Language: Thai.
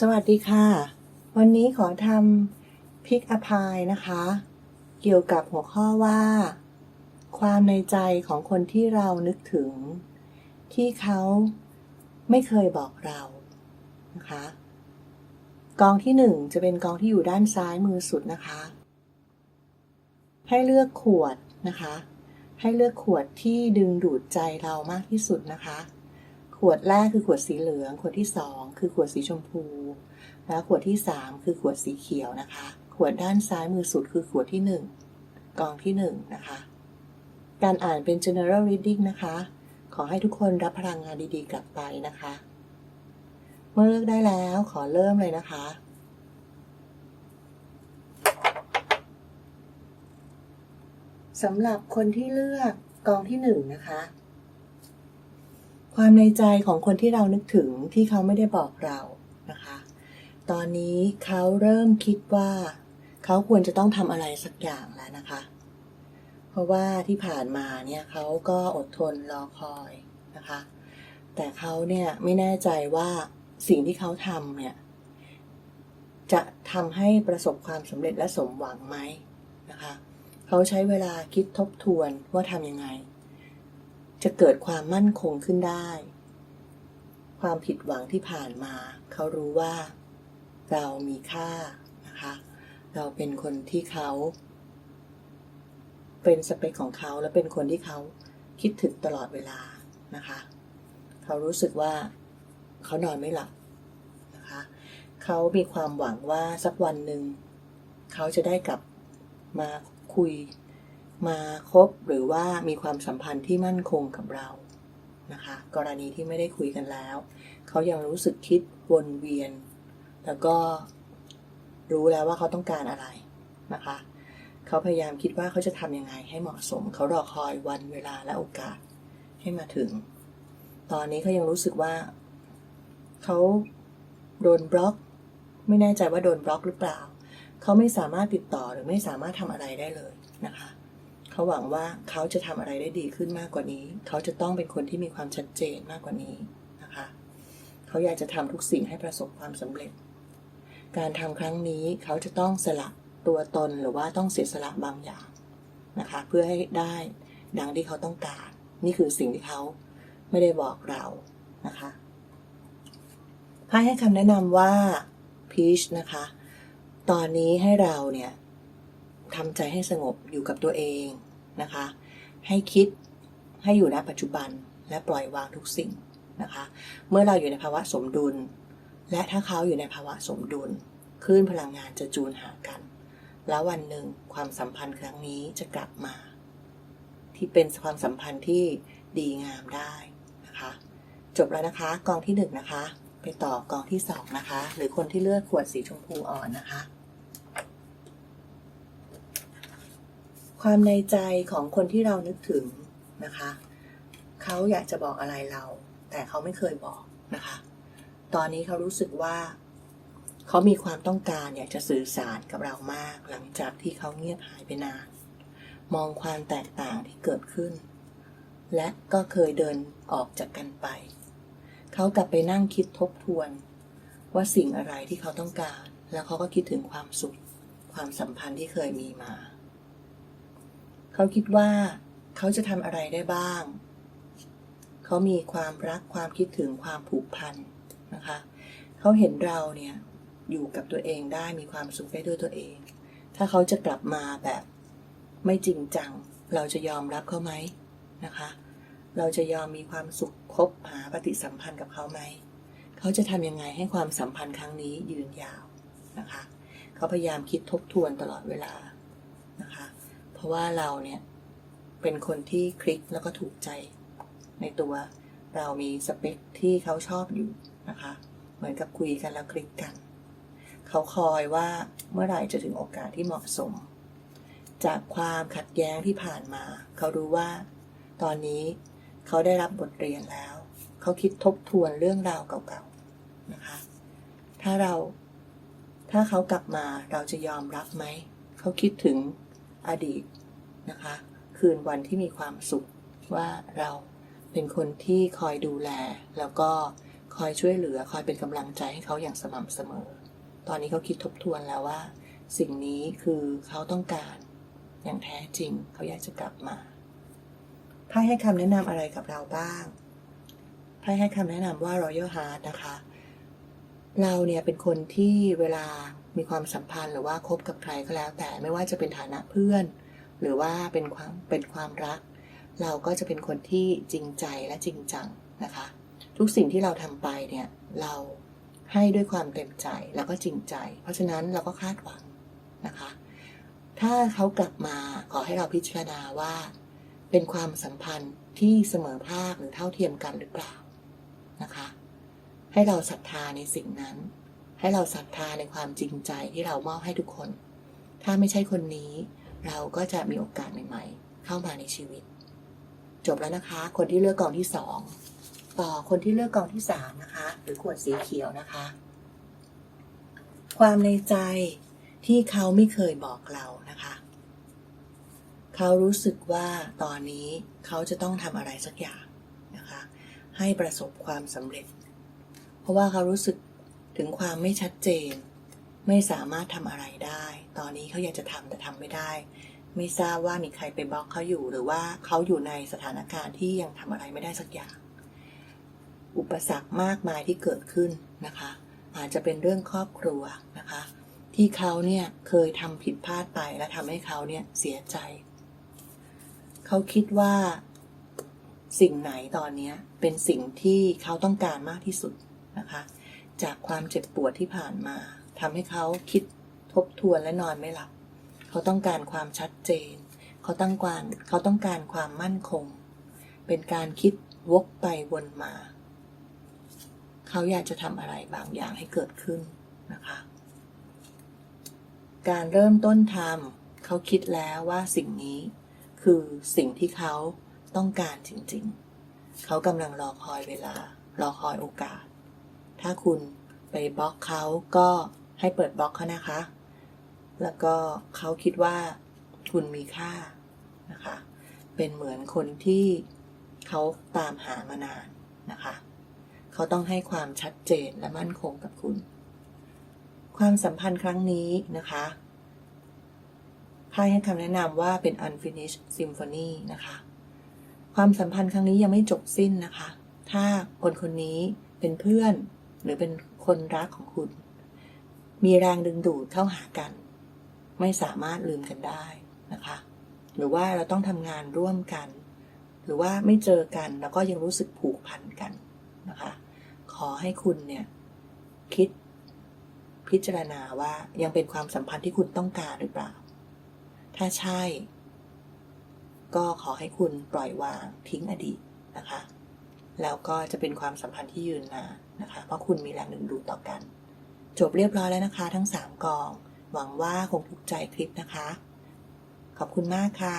สวัสดีค่ะ วันนี้ขอทำพิกอพายนะคะ เกี่ยวกับหัวข้อว่า ความในใจของคนที่เรานึกถึง ที่เขาไม่เคยบอกเรานะคะ กองที่หนึ่งจะเป็นกองที่อยู่ด้านซ้ายมือสุดนะคะ ให้เลือกขวดนะคะ ให้เลือกขวดที่ดึงดูดใจเรามากที่สุดนะคะ ขวดแรกคือขวดสีเหลือง ขวดที่สองคือขวดสีชมพู แล้วขวดที่สามคือขวดสีเขียวนะคะ ขวดด้านซ้ายมือสุดคือขวดที่หนึ่งกองที่หนึ่งนะคะ การอ่านเป็น general reading นะคะ ขอให้ทุกคนรับพลังงานดีๆ กลับไปนะคะ เมื่อเลือกได้แล้วขอเริ่มเลยนะคะสำหรับคนที่เลือกกองที่หนึ่งนะคะ ความในใจของคนที่เรานึกถึงที่เขาไม่ได้บอกเรานะคะ ตอนนี้เขาเริ่มคิดว่า เขาควรจะต้องทำอะไรสักอย่างแล้วนะคะ เพราะว่าที่ผ่านมาเนี่ยเขาก็อดทนรอคอยนะคะ แต่เขาเนี่ยไม่แน่ใจว่าสิ่งที่เขาทำเนี่ยจะทำให้ประสบความสำเร็จและสมหวังไหมนะคะ เขาใช้เวลาคิดทบทวนว่าทำยังไง จะเกิดความมั่นคงขึ้นได้ ความผิดหวังที่ผ่านมา เขารู้ว่า เรามีค่านะคะ เราเป็นคนที่เขา เป็นสเปคของเขาและเป็นคนที่เขาคิดถึงตลอดเวลานะคะ เขารู้สึกว่าเขานอนไม่หลับนะคะ เขามีความหวังว่าสักวันหนึ่ง เขาจะได้กลับมาคุย มาคบหรือว่ามีความสัมพันธ์ที่มั่นคงกับเรานะคะ กรณีที่ไม่ได้คุยกันแล้ว เขายังรู้สึกคิดวนเวียน แล้วก็รู้แล้วว่าเขาต้องการอะไรนะคะ เขาพยายามคิดว่าเขาจะทำยังไงให้เหมาะสม เขารอคอยวันเวลาและโอกาสให้มาถึง ตอนนี้เขายังรู้สึกว่า เขาโดนบล็อก ไม่แน่ใจว่าโดนบล็อกหรือเปล่า เขาไม่สามารถติดต่อหรือไม่สามารถทำอะไรได้เลยนะคะ เขาหวังว่าเขาจะทำอะไรได้ดีขึ้นมากกว่านี้ เขาจะต้องเป็นคนที่มีความชัดเจนมากกว่านี้นะคะ เขาอยากจะทำทุกสิ่งให้ประสบความสำเร็จ การทำครั้งนี้เขาจะต้องสละตัวตนหรือว่าต้องเสียสละบางอย่างนะคะ เพื่อให้ได้ดังที่เขาต้องการ นี่คือสิ่งที่เขาไม่ได้บอกเรานะคะไพ่ให้คำแนะนำว่าพีชนะคะ ตอนนี้ให้เราเนี่ยทำใจให้สงบอยู่กับตัวเอง นะคะ ให้คิดให้อยู่ณปัจจุบันและปล่อยวางทุกสิ่งนะคะ เมื่อเราอยู่ในภาวะสมดุล และถ้าเขาอยู่ในภาวะสมดุลคลื่นพลังงานจะจูนหากัน แล้ววันหนึ่งความสัมพันธ์ครั้งนี้จะกลับมา ที่เป็นความสัมพันธ์ที่ดีงามได้นะคะ จบแล้วนะคะกองที่หนึ่งนะคะ ไปต่อกองที่สองนะคะ หรือคนที่เลือกขวดสีชมพูอ่อนนะคะ ความในใจของคนที่เรานึกถึงนะคะ เขาอยากจะบอกอะไรเรา แต่เขาไม่เคยบอกนะคะ ตอนนี้เขารู้สึกว่า เขามีความต้องการอยากจะสื่อสารกับเรามาก หลังจากที่เขาเงียบหายไปนาน มองความแตกต่างที่เกิดขึ้น และก็เคยเดินออกจากกันไป เขากลับไปนั่งคิดทบทวน ว่าสิ่งอะไรที่เขาต้องการ แล้วเขาก็คิดถึงความสุข ความสัมพันธ์ที่เคยมีมา เขาคิดว่าเขาจะทำอะไรได้บ้าง เขามีความรักความคิดถึงความผูกพันนะคะ เขาเห็นเราเนี่ยอยู่กับตัวเองได้มีความสุขได้ด้วยตัวเอง ถ้าเขาจะกลับมาแบบไม่จริงจัง เราจะยอมรับเขาไหมนะคะ เราจะยอมมีความสุขคบหาปฏิสัมพันธ์กับเขาไหม เขาจะทำยังไงให้ความสัมพันธ์ครั้งนี้ยืนยาวนะคะ เขาพยายามคิดทบทวนตลอดเวลานะคะ เพราะว่าเราเนี่ยเป็นคนที่คลิกแล้วก็ถูกใจในตัวเรามีสเปคที่เขาชอบอยู่นะคะ เหมือนกับคุยกันแล้วคลิกกัน เขาคอยว่าเมื่อไหร่จะถึงโอกาสที่เหมาะสม จากความขัดแย้งที่ผ่านมา เขารู้ว่า ตอนนี้เขาได้รับบทเรียนแล้ว เขาคิดทบทวนเรื่องราวเก่าๆนะคะ ถ้าเราถ้าเขากลับมาเราจะยอมรับไหม เขาคิดถึง อดีตนะคะ คืนวันที่มีความสุขว่าเราเป็นคนที่คอยดูแล แล้วก็คอยช่วยเหลือคอยเป็นกำลังใจให้เขาอย่างสม่ำเสมอ ตอนนี้เขาคิดทบทวนแล้วว่า สิ่งนี้คือเขาต้องการอย่างแท้จริง เขาอยากจะกลับมาไพ่ให้คำแนะนำอะไรกับเราบ้างไพ่ให้คำแนะนำว่า Royal Heart นะคะ เราเนี่ยเป็นคนที่เวลามีความสัมพันธ์หรือว่าคบกับใครก็แล้ว แต่ไม่ว่าจะเป็นฐานะเพื่อน หรือว่าเป็นความเป็นความรัก เราก็จะเป็นคนที่จริงใจและจริงจังนะคะ ทุกสิ่งที่เราทำไปเนี่ยเราให้ด้วยความเต็มใจแล้วก็จริงใจ เพราะฉะนั้นเราก็คาดหวังนะคะ ถ้าเขากลับมาขอให้เราพิจารณาว่า เป็นความสัมพันธ์ที่เสมอภาคหรือเท่าเทียมกันหรือเปล่านะคะ ให้เราศรัทธาในสิ่งนั้น ให้เราศรัทธาในความจริงใจที่เรามอบให้ทุกคน ถ้าไม่ใช่คนนี้ เราก็จะมีโอกาสใหม่ ๆ เข้ามาในชีวิต จบแล้วนะคะ คนที่เลือกกองที่สองต่อคนที่เลือกกองที่สามนะคะ หรือขวดสีเขียวนะคะ ความในใจที่เขาไม่เคยบอกเรานะคะ เขารู้สึกว่าตอนนี้เขาจะต้องทำอะไรสักอย่างนะคะ ให้ประสบความสำเร็จ เพราะว่าเขารู้สึกถึงความไม่ชัดเจน ไม่สามารถทำอะไรได้ ตอนนี้เขาอยากจะทำแต่ทำไม่ได้ ไม่ทราบว่ามีใครไปบล็อกเขาอยู่ หรือว่าเขาอยู่ในสถานการณ์ที่ยังทำอะไรไม่ได้สักอย่าง อุปสรรคมากมายที่เกิดขึ้นนะคะ อาจจะเป็นเรื่องครอบครัวนะคะ ที่เขาเนี่ยเคยทำผิดพลาดไปและทำให้เขาเนี่ยเสียใจ เขาคิดว่าสิ่งไหนตอนนี้เป็นสิ่งที่เขาต้องการมากที่สุด นะคะ จากความเจ็บปวดที่ผ่านมาทำให้เขาคิดทบทวนและนอนไม่หลับ เขาต้องการความชัดเจน เขาต้องการเขาต้องการความมั่นคง เป็นการคิดวกไปวนมา เขาอยากจะทำอะไรบางอย่างให้เกิดขึ้นนะคะ การเริ่มต้นทำเขาคิดแล้วว่าสิ่งนี้คือสิ่งที่เขาต้องการจริงๆ เขากำลังรอคอยเวลา รอคอยโอกาส ถ้าคุณไปบล็อกเขาก็ให้เปิดบล็อกเขานะคะ แล้วก็เขาคิดว่าคุณมีค่านะคะ เป็นเหมือนคนที่เขาตามหามานานนะคะ เขาต้องให้ความชัดเจนและมั่นคงกับคุณความสัมพันธ์ครั้งนี้นะคะไพ่ให้คำแนะนำว่าเป็น unfinished symphony นะคะ ความสัมพันธ์ครั้งนี้ยังไม่จบสิ้นนะคะ ถ้าคนคนนี้เป็นเพื่อน หรือเป็นคนรักของคุณ มีแรงดึงดูดเข้าหากัน ไม่สามารถลืมกันได้นะคะ หรือว่าเราต้องทำงานร่วมกัน หรือว่าไม่เจอกันแล้วก็ยังรู้สึกผูกพันกันนะคะ ขอให้คุณเนี่ยคิดพิจารณาว่ายังเป็นความสัมพันธ์ที่คุณต้องการหรือเปล่า ถ้าใช่ ก็ขอให้คุณปล่อยวางทิ้งอดีตนะคะ แล้วก็จะเป็นความสัมพันธ์ที่ยืนนานนะคะ เพราะคุณมีแรงดึงดูดต่อกัน จบเรียบร้อยแล้วนะคะ ทั้ง 3 กอง หวังว่าคงถูกใจคลิปนะคะ ขอบคุณมากค่ะ